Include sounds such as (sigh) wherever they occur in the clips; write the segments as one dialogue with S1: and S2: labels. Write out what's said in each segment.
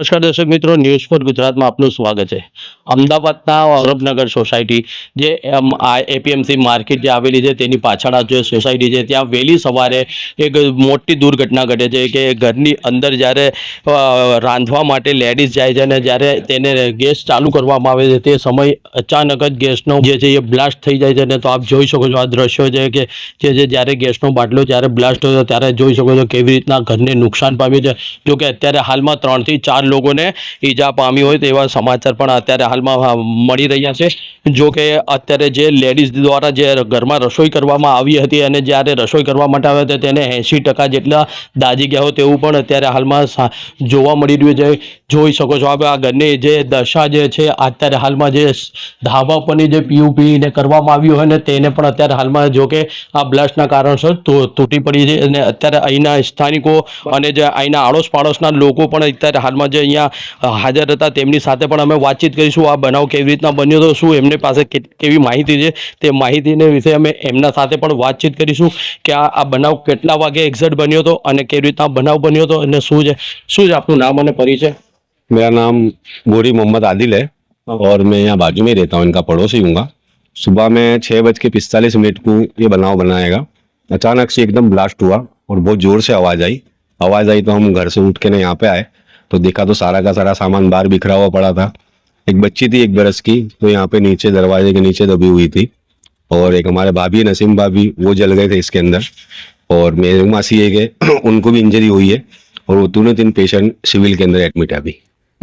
S1: નમસ્કાર દર્શક મિત્રો ન્યૂઝ ફોર ગુજરાતમાં આપનું સ્વાગત છે. અમદાવાદના ઔરભનગર સોસાયટી, જે એપીએમસી માર્કેટ જે આવેલી છે, તેની પાછળ આ જે સોસાયટી છે, ત્યાં વહેલી સવારે એક મોટી દુર્ઘટના ઘટે છે કે ઘરની અંદર જ્યારે રાંધવા માટે લેડીઝ જાય છે અને જ્યારે તેને ગેસ ચાલુ કરવામાં આવે છે, તે સમય અચાનક જ ગેસનો જે છે, એ બ્લાસ્ટ થઈ જાય છે અને તો આપ જોઈ શકો છો આ દ્રશ્યો છે કે, જે છે, જ્યારે ગેસનો બાટલો જ્યારે બ્લાસ્ટ થયો ત્યારે જોઈ શકો છો કેવી રીતના ઘરને નુકસાન પામ્યું છે. જોકે અત્યારે હાલમાં ત્રણથી ચાર લોકોને ઈજા પામી હોય તેવા સમાચાર પણ અત્યારે હાલમાં મળી રહ્યા છે. જો કે અત્યારે જે લેડીઝ દ્વારા જે ઘરમાં રસોઈ કરવામાં આવી હતી અને જ્યારે રસોઈ કરવા માટે આવ્યા હતા તેને એંશી ટકા જેટલા દાજી ગયા હોય તેવું પણ અત્યારે હાલમાં જોવા મળી રહ્યું છે. જોઈ શકો છો આપણે આ ઘરની જે દશા જે છે અત્યારે હાલમાં જે ધાબા પરની જે પીયુપીને કરવામાં આવ્યું હોય ને તેને પણ અત્યારે હાલમાં જો કે આ બ્લસ્ટના કારણસર તૂટી પડી છે. અને અત્યારે અહીંના સ્થાનિકો અને જે અહીંના આડોશ પાડોશના લોકો પણ અત્યારે હાલમાં જે અહીંયા હાજર હતા તેમની સાથે પણ અમે વાતચીત કરીશું આ બનાવ કેવી રીતના બન્યો હતો શું એમની પાસે કે- કેવી માહિતી છે તે માહિતીને વિશે અમે એમના સાથે પણ વાતચીત કરીશું કે આ આ બનાવ કેટલા વાગે એક્ઝેક્ટ બન્યો હતો અને કેવી રીતના બનાવ બન્યો હતો અને શું છે શું છે આપનું નામ અને પરિચય
S2: मेरा नाम गोरी मोहम्मद आदिल है और मैं यहाँ बाजू में ही रहता हूँ इनका पड़ोसी हूँ सुबह में छः बज के पिस्तालीस मिनट को ये बनाव बनाएगा अचानक से एकदम ब्लास्ट हुआ और बहुत जोर से आवाज़ आई आवाज़ आई तो हम घर से उठ के ना यहाँ पे आए तो देखा तो सारा का सारा सामान बाहर बिखरा हुआ पड़ा था। एक बच्ची थी एक बरस की तो यहाँ पे नीचे दरवाजे के नीचे दबी हुई थी। और एक हमारे भाभी नसीम भाभी वो जल गए थे इसके अंदर। और मेरे मासी एक है (clears throat) उनको भी इंजरी हुई है। और वो दोनों तीन पेशेंट सिविल के अंदर एडमिट है अभी।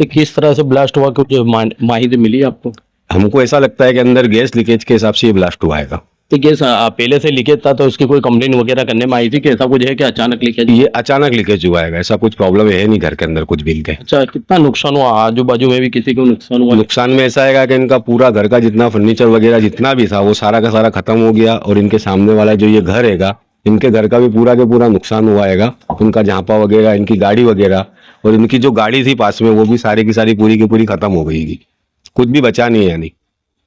S1: किस तरह से ब्लास्ट हुआ कुछ मा- माहिती मिली आपको?
S2: हमको ऐसा लगता है कि अंदर गैस लीकेज के हिसाब से ये ब्लास्ट हुआ है
S1: तो आ, पहले से लीकेज था तो उसकी कोई कंप्लेन वगैरह करने में आई थी कि ऐसा कुछ है कि अचानक लीकेज
S2: ये अचानक लीकेज हुआ है ऐसा कुछ प्रॉब्लम है नहीं घर के अंदर कुछ बिल के।
S1: अच्छा कितना नुकसान हुआ? आजू बाजू में भी किसी को नुकसान हुआ?
S2: नुकसान में ऐसा है कि इनका पूरा घर का जितना फर्नीचर वगैरह जितना भी था वो सारा का सारा खत्म हो गया और इनके सामने वाला जो ये घर हैगा इनके घर का भी पूरा के पूरा नुकसान हुआ हैगा। उनका झांपा वगैरह इनकी गाड़ी वगैरह और इनकी जो गाड़ी थी पास में वो भी सारी की सारी पूरी की पूरी खत्म हो गई। कुछ भी बचा नहीं है यानी।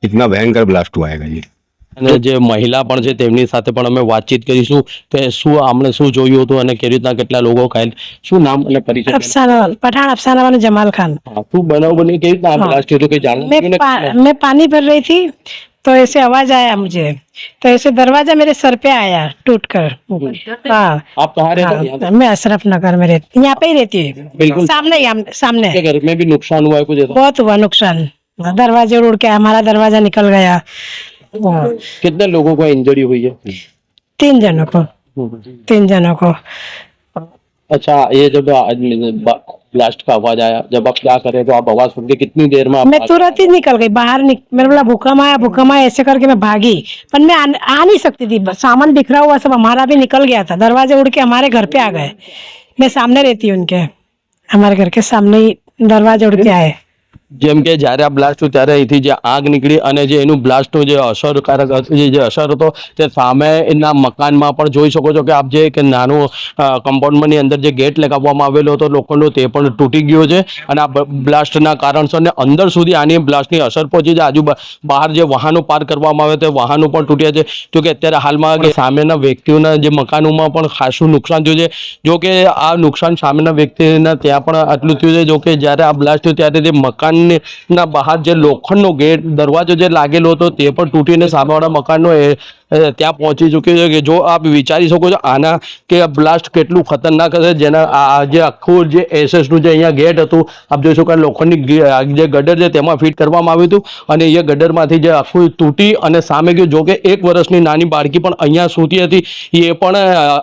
S2: इतना भयंकर ब्लास्ट हुआ है ये।
S1: અને જે મહિલા પણ છે તેમની સાથે પણ અમે વાતચીત કરીશું કે શું આમણે શું જોયું હતું અને કેવી રીતના કેટલા લોકો ઘાયલ શું નામ અને પરિચય
S3: अफसाना वाला पठान अफसाना वाला जमाल खान
S1: હા, શું બનાવ બની કેવી રીતના
S3: हाँ।
S1: બ્લાસ્ટ થયું કઈ જાણવું
S3: मैं
S1: થયું ને?
S3: पा, मैं पानी भर रही थी तो ऐसे आवाज आया मुझे तो ऐसे दरवाजा मेरे सर पे आया टूट कर हाँ
S1: आप कहाँ रहते हो? यहाँ
S3: हाँ, मैं अशरफ नगर में रहती यहाँ पे ही रहती
S1: बिल्कुल।
S3: हूँ सामने ही हम- सामने
S1: के घर में भी नुकसान हुआ है कुछ ऐसा
S3: बहुत हुआ नुकसान दरवाजे उड़ के हमारा दरवाजा निकल गया हाँ,
S1: कितने लोगों को इंजरी हुई है?
S3: तीन जनों को। तीन जनों को।
S1: अच्छा ये जब ब्लास्ट का आवाज़ आया जब आप क्या करे तो आप आवाज़ सुन के कितनी देर में
S3: मैं तुरंत ही निकल गई बाहर निक, मेरे बोला भूकंप आया भूकंप आया ऐसे करके मैं भागी। पर मैं आ, आ नहीं सकती थी। सामान बिखरा हुआ सब हमारा भी निकल गया था। दरवाजे उड़ के हमारे घर पे आ गए। मैं सामने रहती हूँ उनके। हमारे घर के सामने ही दरवाजे उड़ के आए।
S1: જેમ કે જ્યારે આ બ્લાસ્ટ થયું ત્યારે અહીંથી જે આગ નીકળી અને જે એનું બ્લાસ્ટનું જે અસરકારક જે અસર હતો તે સામે એના મકાનમાં પણ જોઈ શકો છો કે આપ જે એક નાનું કમ્પાઉન્ડમાંની અંદર જે ગેટ લગાવવામાં આવેલો હતો લોખંડનો તે પણ તૂટી ગયો છે અને આ બ્લાસ્ટના કારણસરને અંદર સુધી આની બ્લાસ્ટની અસર પહોંચી છે. આજુ બહાર જે વાહનો પાર્ક કરવામાં આવે તે વાહનો પણ તૂટ્યા છે. જો કે અત્યારે હાલમાં સામેના વ્યક્તિઓના જે મકાનોમાં પણ ખાસું નુકસાન થયું છે. જો કે આ નુકસાન સામેના વ્યક્તિના ત્યાં પણ આટલું થયું છે. જો કે જ્યારે આ બ્લાસ્ટ થયું ત્યારે તે મકાનના બહાર જે લોખંડનો ગેટ, દરવાજો જે લાગેલો હતો તે પણ તૂટીને સામેવાળા મકાનનો ત્યાં પહોંચી ચૂક્યો છે કે જો આપ વિચારી શકો છો આના કે બ્લાસ્ટ કેટલું ખતરનાક હશે, જેના આ જે આખું જે એસએસનું જે અહીંયા ગેટ હતું, આપ જોઈ કે લોખંડની જે ગડર છે તેમાં ફિટ કરવામાં આવ્યું હતું અને એ ગડરમાંથી જે આખું તૂટી અને સામે ગયું, જો કે એક વર્ષની નાની બાળકી પણ અહીંયા સૂતી હતી, એ પણ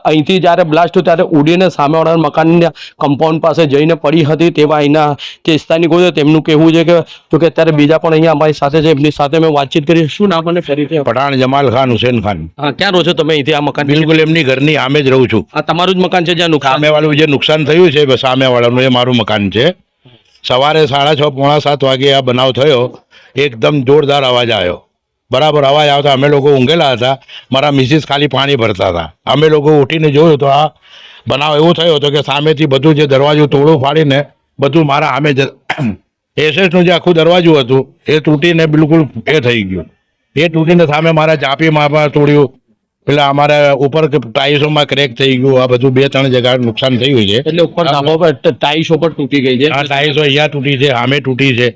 S1: અહીંથી જ્યારે બ્લાસ્ટ થયો ત્યારે ઉડીને સામેવાળા મકાનના કમ્પાઉન્ડ પાસે જઈને પડી હતી તેવા અહીંના જે સ્થાનિકો છે તેમનું કહેવું છે કે જો કે અત્યારે બીજા પણ અહીંયા અમારી સાથે છે એમની સાથે મેં વાતચીત કરી. શું નામ અને ફરીથી
S4: પઠાણ જમાલ ખાન હુસેન ખાન.
S1: હા ક્યાં રહો છો તમે અહીંથી? આ મકાન
S4: બિલકુલ એમની ઘરની આમે જ રહું છું.
S1: આ તમારું જ મકાન છે જ્યાં નુકસાન?
S4: સામેવાળું જે નુકસાન થયું છે સામેવાળાનું એ મારું મકાન છે. સવારે સાડા છ પોણા સાત વાગે આ બનાવ થયો. એકદમ જોરદાર અવાજ આવ્યો. બરાબર અવાજ આવતા અમે લોકો ઊંઘેલા હતા. મારા મિસિસ ખાલી પાણી ભરતા હતા. અમે લોકો ઉઠીને જોયું તો આ બનાવ એવો થયો હતો કે સામેથી બધું જે દરવાજો તોડું ફાડીને બધું મારા સામે જ એસએસનું જે આખું દરવાજું હતું એ તૂટીને બિલકુલ એ થઈ ગયું. એ તૂટીને સામે મારા ચાપીમાં તોડ્યું. પેલા અમારે ઉપર ટાઈસોમાં ક્રેક થઈ ગયું આ બધું બે ત્રણ જગ્યા નુકસાન થયું છે.
S1: એટલે ઉપર ટાઈસો પર તૂટી ગઈ છે.
S4: આ ટાઈસો અહીંયા તૂટી છે સામે તૂટી છે.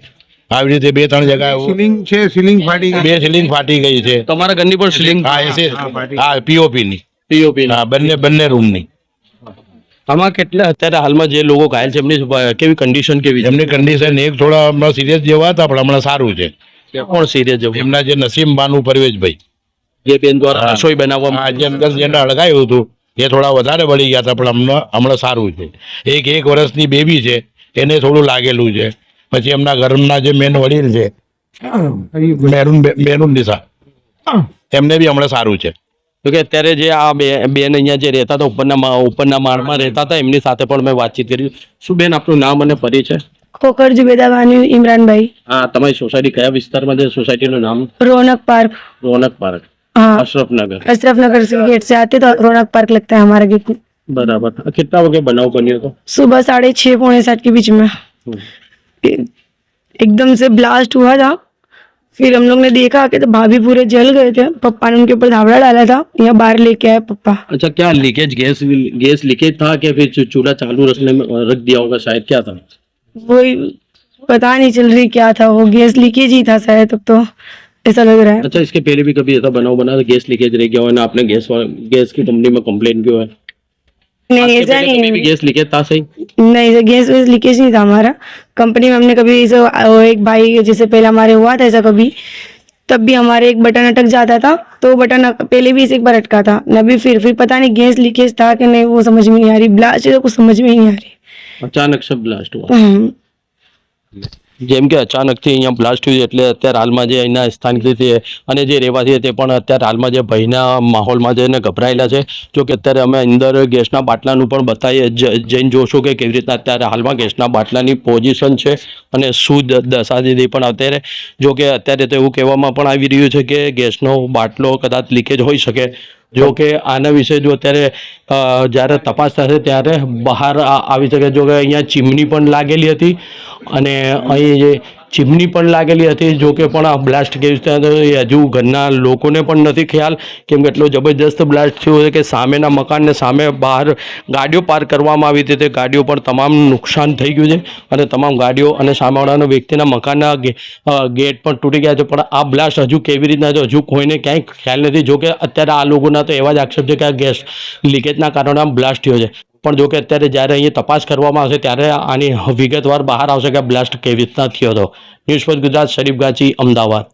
S4: આવી રીતે બે ત્રણ જગ્યાએ
S5: સીલિંગ છે સીલિંગ ફાટી ગઈ.
S4: બે સીલિંગ ફાટી ગઈ છે.
S1: તમારા ઘરની પણ સીલિંગ?
S4: હા એ છે
S5: હા,
S4: પીઓપી ની
S1: પીઓપી
S4: હા બંને બંને રૂમની
S1: આમાં કેટલા અત્યારે હાલમાં જે લોકો ઘાયલ છે એમની કેવી કન્ડિશન કેવી
S4: એમની કન્ડિશન એક થોડા હમણાં સિરિયસ જેવા હતા પણ હમણાં સારું છે.
S1: કોણ સિરિયસ જેવું?
S4: એમના જે નસીમ બાનુ પરવેશભાઈ
S1: જે બેન દ્વારા રસોઈ બનાવવામાં
S4: જે અંદર જેને અળગાયું હતું એ થોડા વધારે વળી ગયા હતા પણ હમણાં હમણાં સારું છે. એક એક વર્ષની બેબી છે એને થોડું લાગેલું છે. પછી એમના ઘરના જે મેન વડીલ છે મેરુન મેરુન દિશા એમને બી હમણાં સારું છે.
S1: તો કે અત્યારે જે આ બે બેન અહીંયા જે રહેતા હતા ઉપરના મા- ઉપરના માળમાં રહેતા હતા એમની સાથે પણ મેં વાતચીત કરી શું બેન આપનું નામ અને પરિચય
S6: ખોખર जुबेदा बानी इमरान भाई
S1: હા તમારી સોસાયટી કયા વિસ્તારમાં છે સોસાયટીનું નામ
S6: रौनक पार्क
S1: રોનક પાર્ક
S6: हाँ
S1: અશરફનગર
S6: अशरफ नगर से गेट से आते तो रौनक पार्क लगता है हमारा गेट
S1: બરાબર આ કેટલા વાગે બનાવ બન્યો હતો
S6: सुबह साढ़े छः पौने सात के बीच में ए- एकदम से ब्लास्ट हुआ था फिर हम लोग ने देखा कि तो भाभी पूरे जल गए थे। पप्पा ने उनके ऊपर धावड़ा डाला था यहाँ बाहर लेके आए पप्पा।
S1: अच्छा क्या लीकेज गैस गैस लीकेज था कि फिर चूल्हा चालू रखने में रख दिया होगा शायद क्या था?
S6: वही पता नहीं चल रही क्या था वो गैस लीकेज ही था शायद तब तो ऐसा लग रहा है।
S1: अच्छा इसके पहले भी कभी ऐसा बनाव बना गैस लीकेज रह गया हो ना आपने गैस गैस की कंपनी में कंप्लेन किया है?
S6: नहीं ऐसा नहीं है
S1: गैस लीकेज था सही
S6: नहीं गैस वैस लीकेज नहीं था हमारा कंपनी में हमने कभी ऐसा एक भाई जैसे पहले हमारे हुआ था ऐसा कभी तब भी हमारे एक बटन अटक जाता था तो बटन पहले भी इसे एक बार अटका था न भी फिर फिर पता नहीं गैस लीकेज था कि नहीं वो समझ में नहीं आ रही ब्लास्ट तो कुछ समझ में नहीं आ रही
S1: अचानक से ब्लास्ट
S6: हुआ
S1: જેમ કે અચાનકથી અહીંયા બ્લાસ્ટ થયું એટલે અત્યારે હાલમાં જે અહીંના સ્થાનિક છે અને જે રહેવાસી તે પણ અત્યારે હાલમાં જે ભયના માહોલમાં જઈને ગભરાયેલા છે. જો કે અત્યારે અમે અંદર ગેસના બાટલાનું પણ બતાવીએ જઈને જોશું કે કેવી રીતના અત્યારે હાલમાં ગેસના બાટલાની પોઝિશન છે અને શું દશા દીધી પણ અત્યારે. જો કે અત્યારે તો એવું કહેવામાં પણ આવી રહ્યું છે કે ગેસનો બાટલો કદાચ લીકેજ હોઈ શકે. જો કે આના વિશે જો અત્યારે જ્યારે તપાસ થશે ત્યારે બહાર આવી શકે. જો કે અહીંયા ચીમની પણ લાગેલી હતી અને અહીં જે ચીમની પણ લાગેલી હતી. જો કે પણ આ બ્લાસ્ટ કેવી રીતે એ હજુ ઘરના લોકોને પણ નથી ખ્યાલ. કેમ કે એટલો જબરજસ્ત બ્લાસ્ટ થયો છે કે સામેના મકાનને સામે બહાર ગાડીઓ પાર્ક કરવામાં આવી હતી. તે ગાડીઓ પણ તમામ નુકસાન થઈ ગયું છે અને તમામ ગાડીઓ અને સામેવાળાના વ્યક્તિના મકાનના ગેટ પણ તૂટી ગયા છે. પણ આ બ્લાસ્ટ હજુ કેવી રીતના છે, હજુ કોઈને ક્યાંય ખ્યાલ નથી. જો કે અત્યારે આ લોકોના તો એવા જ આક્ષેપ છે કે આ ગેસ લીકેજના કારણે આ બ્લાસ્ટ થયો છે. પણ જો કે અત્યારે જ્યારે અહીં તપાસ કરવામાં આવશે ત્યારે આની વિગતવાર બહાર આવશે કે બ્લાસ્ટ કેવી રીતના થયો હતો. News for Gujarat, Sharif Gachi, Ahmedabad.